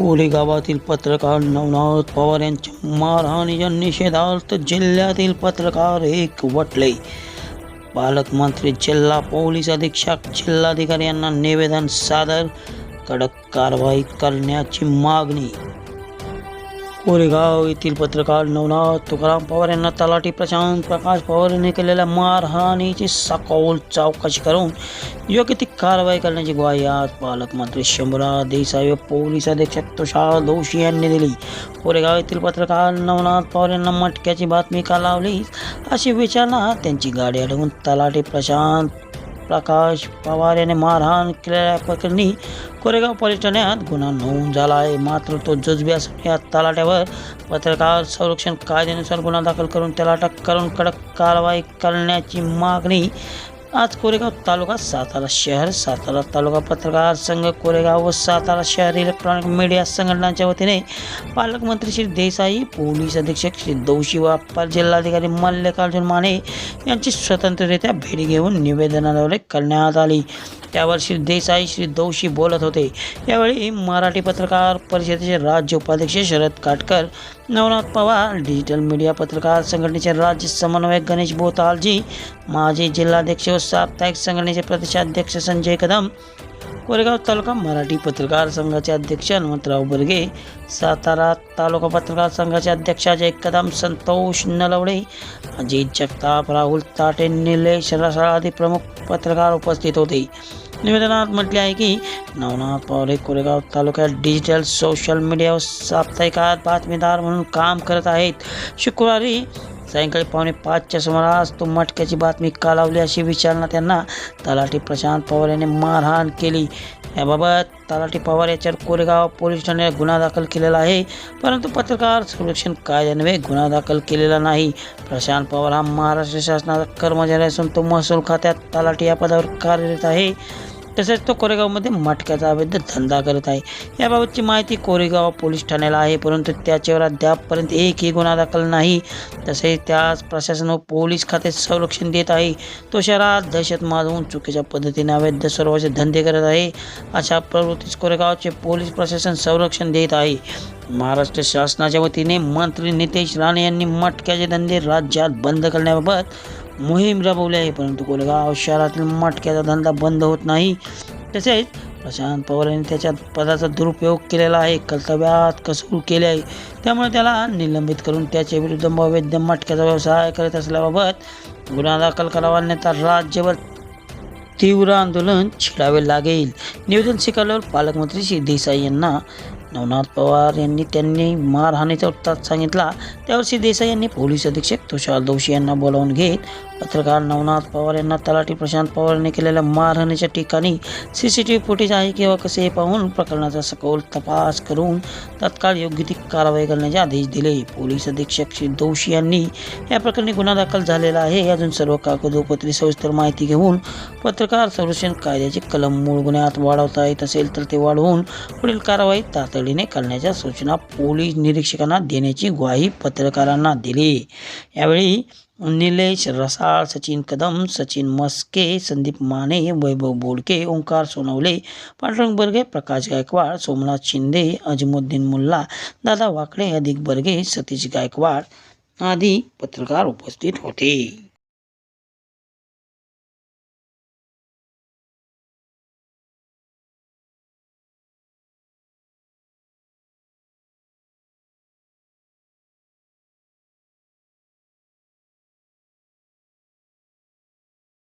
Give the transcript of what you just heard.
कोळी गावातील पत्रकार नवनाथ पवार यांच्या मारहाणीच्या निषेधार्थ जिल्ह्यातील पत्रकार एक वटले पालकमंत्री जिल्हा पोलीस अधीक्षक जिल्हाधिकारी यांना निवेदन सादर कडक कारवाई करण्याची मागणी कोरेगाव येथील पत्रकार नवनाथ तुकाराम पवार यांना तलाठी प्रशांत प्रकाश पवार यांनी केलेल्या मारहाणीची सखोल चौकशी करून योग्य ती कारवाई करण्याची ग्वाही आज पालकमंत्री शंभूराज देसाई व पोलीस अधीक्षक तुषार दोषी यांनी दिली. कोरेगाव येथील पत्रकार नवनाथ पवार यांना मटक्याची बातमी का लावली अशी विचारणा त्यांची गाडी अडवून तलाठी प्रशांत प्रकाश पवार याने मारहाण केलेल्या प्रकरणी कोरेगाव पोलीस ठाण्यात गुन्हा नोंद झाला आहे मात्र तो जुजब्यासाठी या तलाट्यावर पत्रकार संरक्षण कायद्यानुसार गुन्हा दाखल करून त्याला अटक करून कडक कारवाई करण्याची मागणी आज कोरेगाव तालुका सातारा शहर सातारा तालुका पत्रकार संघ कोरेगाव व सातारा शहर इलेक्ट्रॉनिक मीडिया संघटनांच्या वतीने पालकमंत्री श्री देसाई पोलीस अधीक्षक श्री दौशी व अप्पर जिल्हाधिकारी मल्लिकार्जुन माने यांची स्वतंत्ररित्या भेट घेऊन निवेदनाद्वारे करण्यात आली. त्यावर श्री देसाई श्री दौशी बोलत होते. यावेळी मराठी पत्रकार परिषदेचे राज्य उपाध्यक्ष शरद काटकर नवनाथ पवार डिजिटल मीडिया पत्रकार संघटनेचे राज्य समन्वयक गणेश बोतालजी माजी जिल्हाध्यक्ष व साप्ताहिक संघटनेचे प्रदेशाध्यक्ष संजय कदम कोरेगाव तालुका मराठी पत्रकार संघाचे अध्यक्ष हनुमंतराव बर्गे सातारा तालुका पत्रकार संघाचे अध्यक्ष अजय कदम संतोष नलवडे अजित जगताप राहुल ताटे निलेश रसाळ आदी प्रमुख पत्रकार उपस्थित होते. निवेदनात म्हटले आहे की नवनाथ पवार हे कोरेगाव तालुक्यात डिजिटल सोशल मीडिया व साप्ताहिकात बातमीदार म्हणून काम करत आहेत. शुक्रवारी सायंकाळी पावणे पाचच्या सुमारास तो मटक्याची बातमी का लावली अशी विचारणा त्यांना. तलाठी प्रशांत पवार यांनी मारहाण केली. याबाबत तलाठी पवार याच्यावर कोरेगाव पोलीस ठाण्यात गुन्हा दाखल केलेला आहे. परंतु पत्रकार संरक्षण कायद्यान्वये गुन्हा दाखल केलेला नाही. प्रशांत पवार हा महाराष्ट्र शासनाचा कर्मचारी असून तो महसूल खात्यात तलाठी या पदावर कार्यरत आहे. तसेच तो कोरेगावमध्ये मटक्याचा अवैध धंदा करत आहे. याबाबतची माहिती कोरेगाव पोलीस ठाण्याला आहे परंतु त्याच्यावर अद्यापपर्यंत एकही गुन्हा दाखल नाही. तसेच त्यास प्रशासन व पोलीस खाते संरक्षण देत आहे. तो शहरात दहशत माजवून चुकीच्या पद्धतीने अवैध सर्वांचे धंदे करत आहे. अशा प्रवृत्तीस कोरेगावचे पोलीस प्रशासन संरक्षण देत आहे. महाराष्ट्र शासनाच्या वतीने मंत्री नितेश राणे यांनी मटक्याचे धंदे राज्यात बंद करण्याबाबत मोहीम राबवली आहे परंतु कोलगाव शहरातील मटक्याचा धंदा बंद होत नाही. तसेच प्रशांत पवार यांनी त्याच्या पदाचा दुरुपयोग केलेला आहे कर्तव्यात कसूर केले आहे. त्यामुळे त्याला निलंबित करून त्याच्या विरुद्ध अवैध मटक्याचा व्यवसाय करत असल्याबाबत गुन्हा दाखल करावा अन्यथा राज्यभर तीव्र आंदोलन छेडावे लागेल. निवेदन स्वीकारल्यावर पालकमंत्री श्री देसाई यांना नवनाथ पवार यांनी त्यांनी मारहाणीचा वृत्तात सांगितला. त्यावर्षी देसाई यांनी पोलीस अधीक्षक तुषार दोषी यांना बोलावून घेत पत्रकार नवनाथ पवार यांना तलाठी प्रशांत पवार यांनी केलेल्या मारहाणीच्या ठिकाणी C C T V footage आहे किंवा कसे हे पाहून प्रकरणाचा सखोल तपास करून तत्काळ योग्य ती कारवाई करण्याचे आदेश दिले. पोलीस अधीक्षक श्री दोषी यांनी या प्रकरणी गुन्हा दाखल झालेला आहे. अजून सर्व कागदोपत्री सविस्तर माहिती घेऊन पत्रकार संरक्षण कायद्याचे कलम मूळ गुन्ह्यात वाढवता येत असेल तर ते वाढवून पुढील कारवाई तातडीने करण्याच्या सूचना पोलीस निरीक्षकांना देण्याची ग्वाही पत्रकारांना दिली. यावेळी निलेश रसाळ सचिन कदम सचिन मस्के संदीप माने वैभव बोडके ओंकार सोनवले पांडुरंग बर्गे प्रकाश गायकवाड सोमनाथ शिंदे अजमुद्दीन मुल्ला दादा वाकडे अधिक बर्गे सतीश गायकवाड आदी पत्रकार उपस्थित होते.